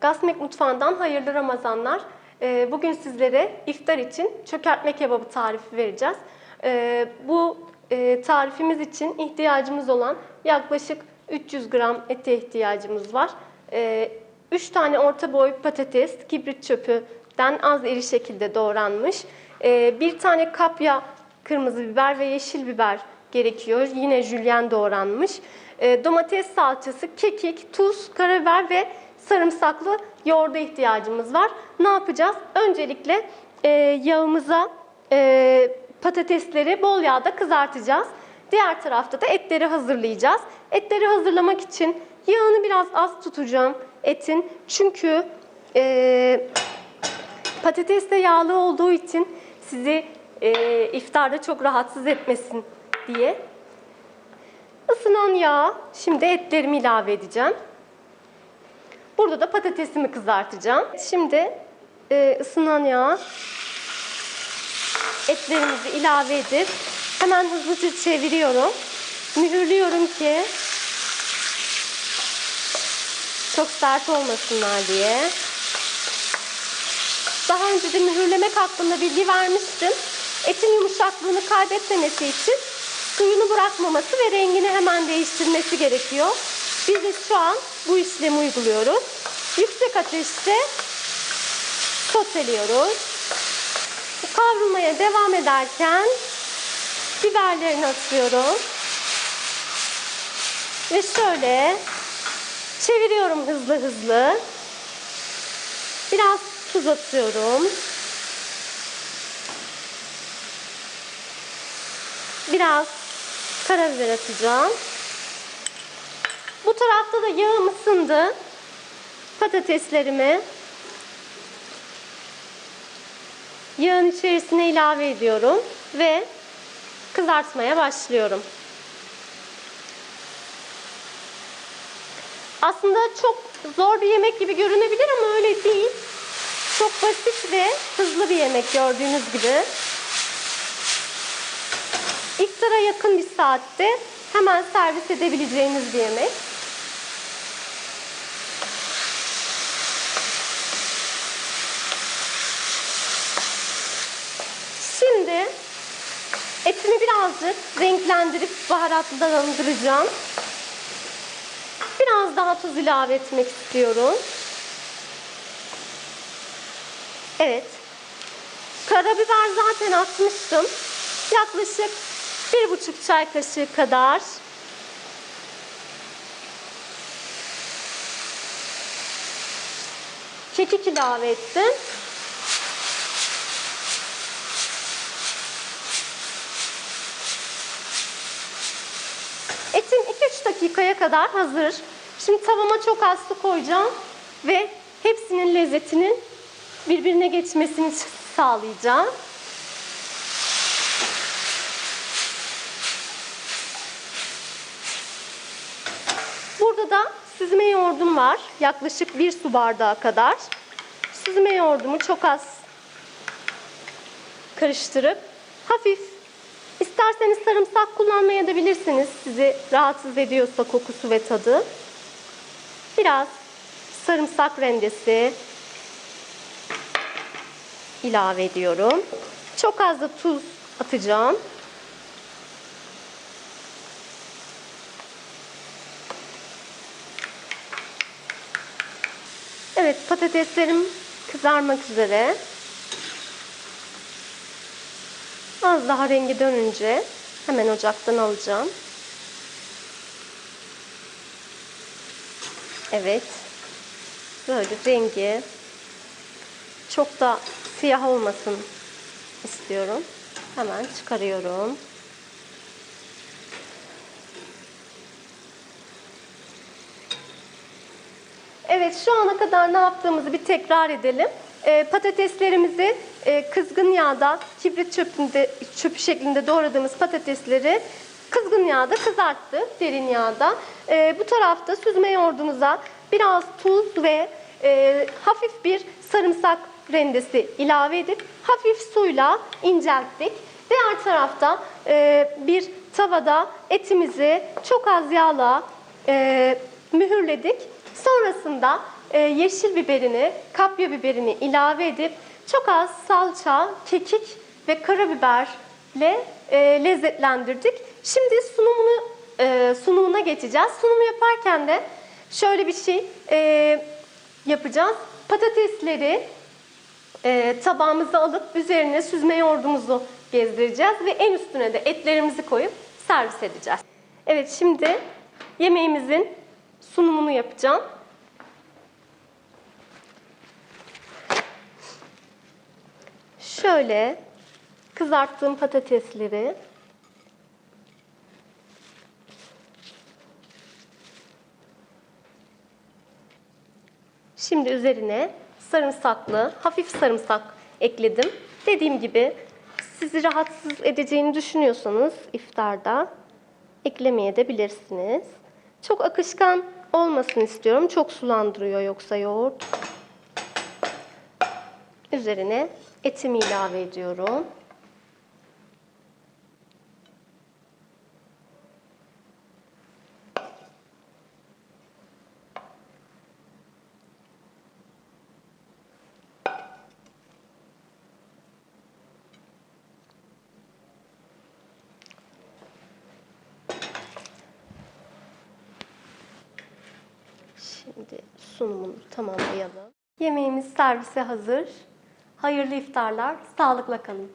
Gasmek Mutfağı'ndan hayırlı Ramazanlar. Ee, Bugün sizlere iftar için çökertme kebabı tarifi vereceğiz. Ee, Bu e, tarifimiz için ihtiyacımız olan yaklaşık 300 gram ete ihtiyacımız var. 3 tane orta boy patates, kibrit çöpüden az iri şekilde doğranmış. Ee, Bir tane kapya kırmızı biber ve yeşil biber gerekiyor. Yine jülyen doğranmış. Ee, domates salçası, kekik, tuz, karabiber ve sarımsaklı yoğurda ihtiyacımız var. Ne yapacağız? Öncelikle e, yağımıza e, patatesleri bol yağda kızartacağız. Diğer tarafta da etleri hazırlayacağız. Etleri hazırlamak için yağını biraz az tutacağım etin. Çünkü e, patates de yağlı olduğu için sizi e, iftarda çok rahatsız etmesin diye. Isınan yağa şimdi etlerimi ilave edeceğim. Burada da patatesimi kızartacağım. Şimdi e, ısınan yağa etlerimizi ilave edip hemen hızlıca çeviriyorum. Mühürlüyorum ki çok sert olmasınlar diye. Daha önce de mühürlemek hakkında bilgi vermiştim. Etin yumuşaklığını kaybetmemesi için suyunu bırakmaması ve rengini hemen değiştirmesi gerekiyor. Biz de şu an bu işlemi uyguluyoruz. Yüksek ateşte soteliyoruz. Kavrulmaya devam ederken biberlerini atıyorum. Ve şöyle çeviriyorum hızlı hızlı. Biraz tuz atıyorum. Biraz karabiber atacağım. Bu tarafta da yağım ısındı. Patateslerimi yağın içerisine ilave ediyorum ve kızartmaya başlıyorum. Aslında çok zor bir yemek gibi görünebilir ama öyle değil. Çok basit ve hızlı bir yemek gördüğünüz gibi. İftara yakın bir saatte hemen servis edebileceğiniz bir yemek. Şimdi birazcık renklendirip baharatlandıracağım. Biraz daha tuz ilave etmek istiyorum. Evet. Karabiber zaten atmıştım. Yaklaşık bir buçuk çay kaşığı kadar. Kekik ilave ettim. Dakikaya kadar hazır. Şimdi tavama çok az su koyacağım ve hepsinin lezzetinin birbirine geçmesini sağlayacağım. Burada da süzme yoğurdum var. Yaklaşık bir su bardağı kadar. Süzme yoğurdumu çok az karıştırıp hafif isterseniz sarımsak kullanmaya da bilirsiniz. Sizi rahatsız ediyorsa kokusu ve tadı. Biraz sarımsak rendesi ilave ediyorum. Çok az da tuz atacağım. Evet patateslerim kızarmak üzere. Az daha rengi dönünce hemen ocaktan alacağım. Evet. Böyle rengi çok da siyah olmasın istiyorum. Hemen çıkarıyorum. Evet şu ana kadar ne yaptığımızı bir tekrar edelim. Ee, patateslerimizi e, kızgın yağda kibrit çöpünde, çöpü şeklinde doğradığımız patatesleri kızgın yağda kızarttık derin yağda. Ee, bu tarafta süzme yoğurdumuza biraz tuz ve e, hafif bir sarımsak rendesi ilave edip hafif suyla incelttik. Diğer tarafta e, bir tavada etimizi çok az yağla e, mühürledik. Sonrasında e, yeşil biberini, kapya biberini ilave edip çok az salça, kekik ve karabiberle e, lezzetlendirdik. Şimdi sunumunu e, sunumuna geçeceğiz. Sunumu yaparken de şöyle bir şey e, yapacağız. Patatesleri e, tabağımıza alıp üzerine süzme yoğurdumuzu gezdireceğiz ve en üstüne de etlerimizi koyup servis edeceğiz. Evet şimdi yemeğimizin sunumunu yapacağım. Şöyle kızarttığım patatesleri Şimdi üzerine sarımsaklı, hafif sarımsak ekledim. Dediğim gibi sizi rahatsız edeceğini düşünüyorsanız iftarda eklemeye de bilirsiniz. Çok akışkan olmasın istiyorum. Çok sulandırıyor yoksa yoğurt. Üzerine etimi ilave ediyorum. Şimdi sunumunu tamamlayalım. Yemeğimiz servise hazır. Hayırlı iftarlar, sağlıkla kalın.